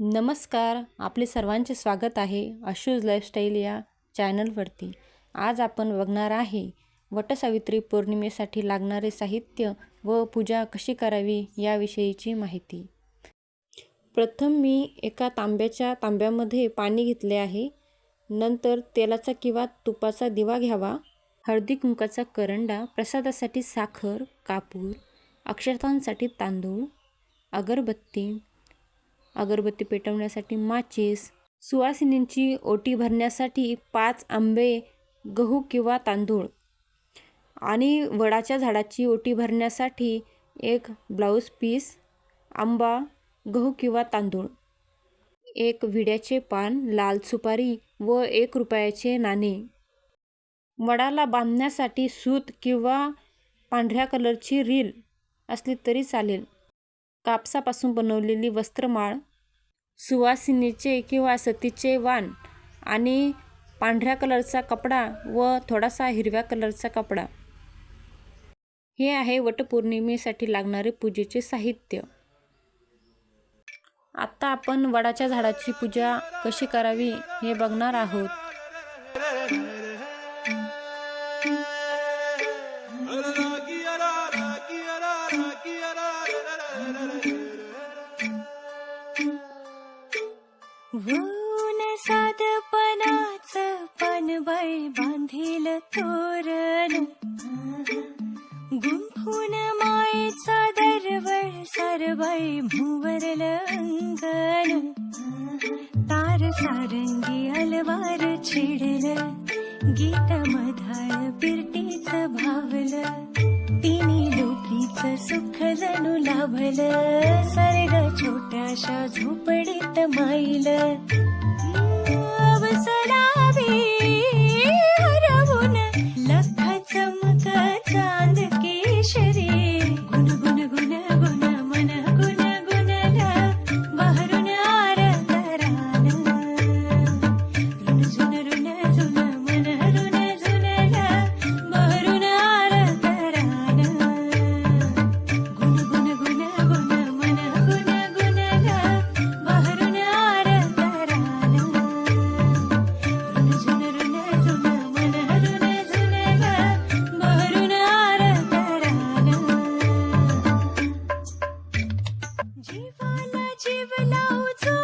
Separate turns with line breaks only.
नमस्कार आपले सर्वांचे स्वागत आहे अशूज लाईफस्टाईल या चॅनलवरती. आज आपण बघणार आहे वटसावित्री पौर्णिमेसाठी लागणारे साहित्य व पूजा कशी करावी याविषयीची माहिती. प्रथम मी एका तांब्याच्या तांब्यामध्ये पाणी घेतले आहे. नंतर तेलाचा किंवा तुपाचा दिवा घ्यावा. हळदी कुंकाचा करंडा प्रसादासाठी साखर कापूर अक्षतांसाठी तांदूळ अगरबत्ती अगरबत्ती पेटवण्यासाठी माचीस सुवासिनींची ओटी भरण्यासाठी पाच आंबे गहू किंवा तांदूळ आणि वडाच्या झाडाची ओटी भरण्यासाठी एक ब्लाऊज पीस आंबा गहू किंवा तांदूळ एक विड्याचे पान लाल सुपारी व एक रुपयाचे नाणे. वडाला बांधण्यासाठी सूत किंवा पांढऱ्या कलरची रील असली तरी चालेल. कापसापासून बनवलेली वस्त्रमाळ सुवासिनीचे किंवा सतीचे वाण आणि पांढऱ्या कलरचा कपडा व थोडासा हिरव्या कलरचा कपडा. हे आहे वटपौर्णिमेसाठी लागणारे पूजेचे साहित्य. आत्ता आपण वडाच्या झाडाची पूजा कशी करावी हे बघणार आहोत.
ऊन साधपणाच पानवळ बांधील तोरण. गुंफून मायेचा दरवळ सरवळ भुवरल अंगण. तार सारंगी अलवार छिडल गीत मधाळ पिरतीच भावलं. तिने लोकीच सुख जणू लाभलं. सर्ग छोट्याशा झोपडीत माईल. achieve allowed to